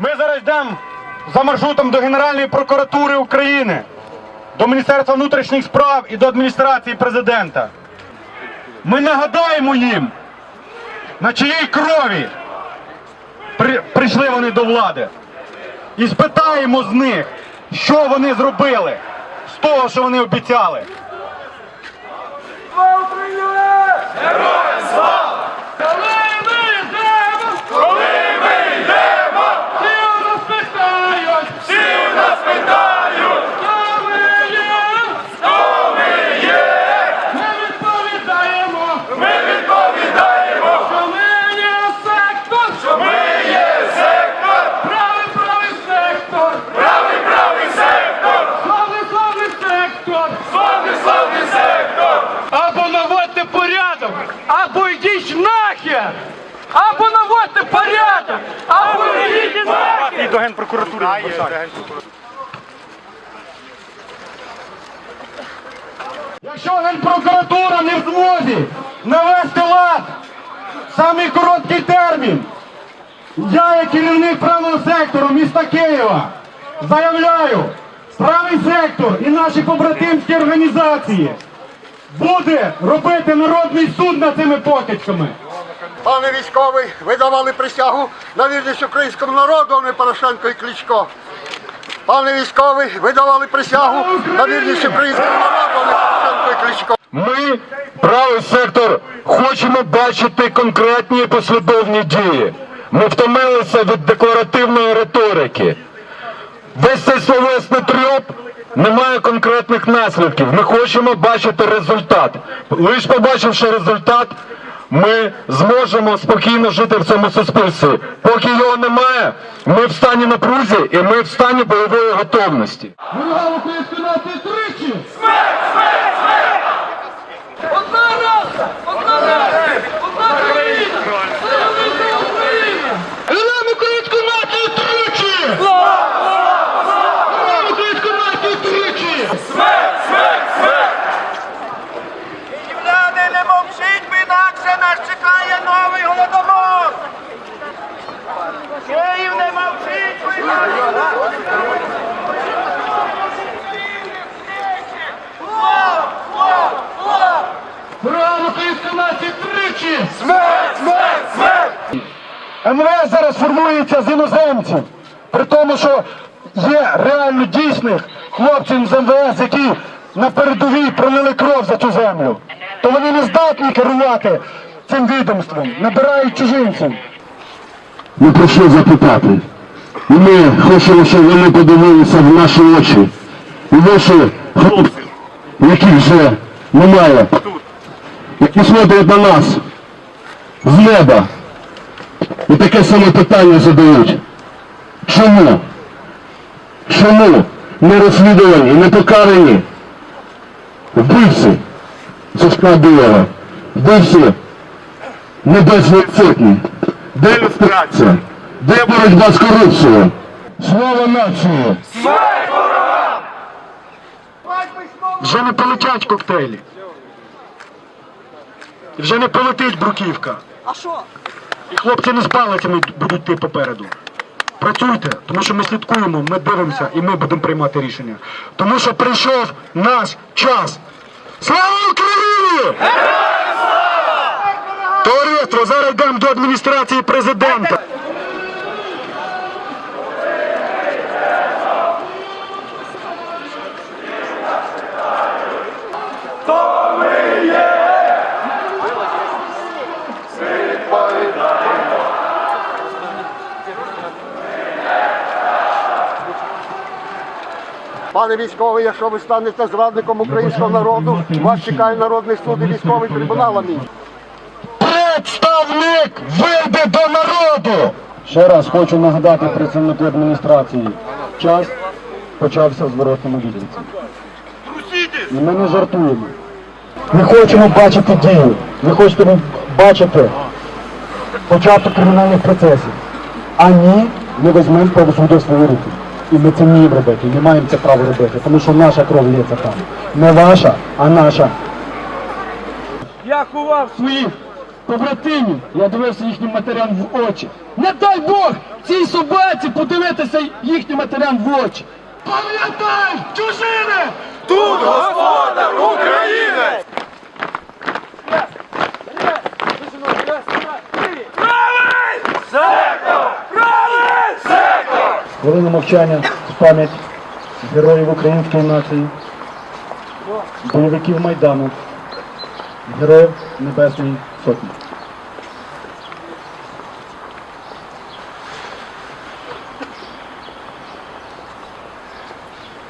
Ми зараз йдемо за маршрутом до Генеральної прокуратури України, до Міністерства внутрішніх справ і до адміністрації президента. Ми нагадаємо їм, на чиїй крові при- прийшли вони до влади. І спитаємо з них, що вони зробили з того, що вони обіцяли. Слава Україні! Героям слава! Коли ми йдемо! Коли ми йдемо! Всі у нас питають! Всі у нас питають! Хто ми є? Хто ми є? Ми відповідаємо! Ми відповідаємо! Що ми є сектор! Що ми є сектор! Правий, правий сектор! Правий, правий сектор! Славний, славний сектор! Славний, славний сектор! Або наводьте порядок, або йдіть нахер! Або наводьте порядок, або йдіть нахер! І до Генпрокуратури. Якщо Генпрокуратура не в змозі навести лад в самий короткий термін, я, як керівник правого сектору міста Києва, заявляю, правий сектор і наші побратимські організації буде робити народний суд над цими покидьками. Пане військовий, ви давали присягу на вірність українському народу, а не Порошенко і Кличко. Пане військовий, ви давали присягу на вірність українському народу, а не Порошенко і Кличко. Ми, правий сектор, хочемо бачити конкретні і послідовні дії. Ми втомилися від декларативної риторики. Весь цей словесний трьоп не має конкретних наслідків. Ми хочемо бачити результат. Лише побачивши результат, ми зможемо спокійно жити в цьому суспільстві. Поки його немає, ми в стані напрузі і ми в стані бойової готовності. Ми української нації тричі! Смерть! Смерть! Одна раса! Одна раса! Одна країна! Сила України! Ворогам української нації тричі! Ворогам української нації тричі! Смерть! Смерть! Смерть! Київляни, не мовчіть, бо інакше нас чекає новий голодомор. Київ не мовчіть, бо інакше. Плов, плов, плов. Ворогам української нації тричі! Смерть! Смерть! Смерть! МВС зараз формується з іноземців, при тому, що є реально дійсних хлопців з МВС, які на передовій пролили кров за цю землю. То вони не здатні керувати цим відомством, набирають чужинців. Ми прийшли запитати. І ми хочемо, щоб вони подивилися в наші очі. І наші хлопці, яких вже немає, які смотрять на нас з неба. І таке саме питання задають. Чому? Чому не розслідувані, не покарані вбивці Сашка Білого, вбивці Небесної Сотні? Де люстрація? Де боротьба з корупцією? Слава нації! Вже не полетять коктейлі. Вже не полетить бруківка. А що? Хлопці не з палицями будуть йти попереду. Працюйте, тому що ми слідкуємо, ми дивимося і ми будемо приймати рішення. Тому що прийшов наш час. Слава Україні! Товариство, зараз йдемо до адміністрації президента. Пане військовий, якщо ви станете зрадником українського народу, вас чекає народний суд і військовий трибунал. Амінь. Представник вийде до народу! Ще раз хочу нагадати працівнику адміністрації. Час почався з воротними відліцями. І ми не жартуємо. Ми хочемо бачити дію. Ми хочемо бачити початок кримінальних процесів. А ні, ми візьмемо правосуддя в свої руки. І ми це вміємо робити, і ми маємо це право робити, тому що наша кров лється там. Не ваша, а наша. Я ховав своїх побратимів, я дивився їхнім матерям в очі. Не дай Бог цій собаці подивитися їхнім матерям в очі. Пам'ятай, чужине! Тут господар України! Правий сектор! Правий сектор! Хвилина мовчання в пам'ять героїв української нації, бойовиків Майдану, героїв Небесної Сотні.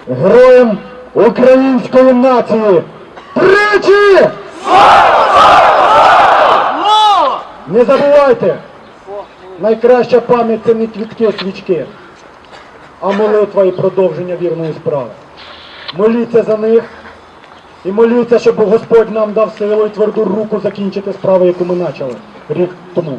Героям української нації! Тричі! Не забувайте! Найкраща пам'ять це не квітки свічки, а молитва і продовження вірної справи. Моліться за них і моліться, щоб Господь нам дав силу і тверду руку закінчити справу, яку ми почали рік тому.